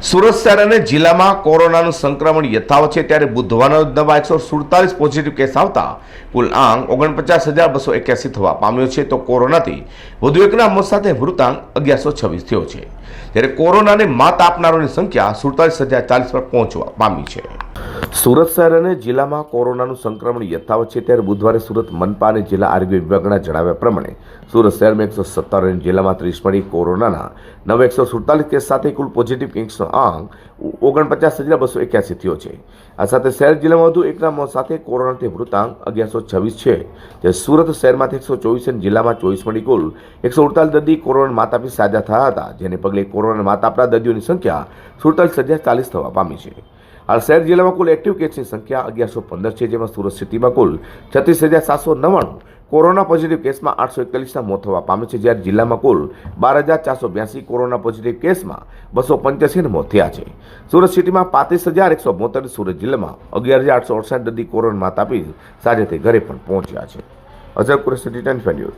સુરત શહેર અને જિલ્લામાં કોરોનાનું સંક્રમણ યથાવત છે ત્યારે બુધવારના નવા એકસો સુડતાલીસ પોઝિટિવ કેસ આવતા કુલ આંક ઓગણપચાસ હજાર બસો એક્યાસી થવા પામ્યો છે. તો કોરોનાથી વધુ એકના મોત સાથે મૃતાંક અગિયારસો છવ્વીસ થયો છે. ત્યારે કોરોનાને માત આપનારોની સંખ્યા સુડતાલીસ હજાર ચાલીસ પર પહોંચવા પામી છે. સુરત શહેર અને જિલ્લામાં કોરોનાનું સંક્રમણ યથાવત છે ત્યારે બુધવારે સુરત મનપા અને જિલ્લા આરોગ્ય વિભાગના જણાવ્યા પ્રમાણે સુરત શહેરમાં એકસો સત્તર અને જિલ્લામાં ત્રીસ મળી કોરોનાના. નવ એકસો સુડતાલીસ કેસ સાથે કુલ પોઝિટિવ કેસનો આંક ઓગણપચાસ હજાર બસો એક્યાસી થયો છે. આ સાથે શહેર જિલ્લામાં વધુ એકના મોત સાથે કોરોનાથી મૃતાંક અગિયારસો છવ્વીસ છે. જે સુરત શહેરમાંથી એકસો ચોવીસ અને જિલ્લામાં ચોવીસ મળી કુલ એકસો અડતાલીસ દર્દી કોરોના માતાપી સાજા થયા હતા, જેને પગલે કોરોના માતાપના દર્દીઓની સંખ્યા સુડતાલીસ હજાર ચાલીસ થવા પામી છે. હાલ શહેર જિલ્લામાં કુલ એક્ટિવ કેસની સંખ્યા અગિયારસો પંદર છે, જેમાં સુરત સિટીમાં કુલ છત્રીસ હજાર સાતસો નવ્વાણું કોરોના પોઝિટિવ કેસમાં આઠસો એકતાલીસના મોત થવા પામે છે, જ્યારે જિલ્લામાં કુલ બાર હજાર ચારસો બ્યાસી કોરોના પોઝિટિવ કેસમાં બસો પંચ્યાસીના મોત થયા છે. સુરત સિટીમાં પાંત્રીસ હજાર એકસો બોતેર સુરત જિલ્લામાં અગિયાર હજાર આઠસો અડસઠ દર્દી કોરોના માત આપી સાજે ઘરે પણ પહોંચ્યા છે. Azar city ten news.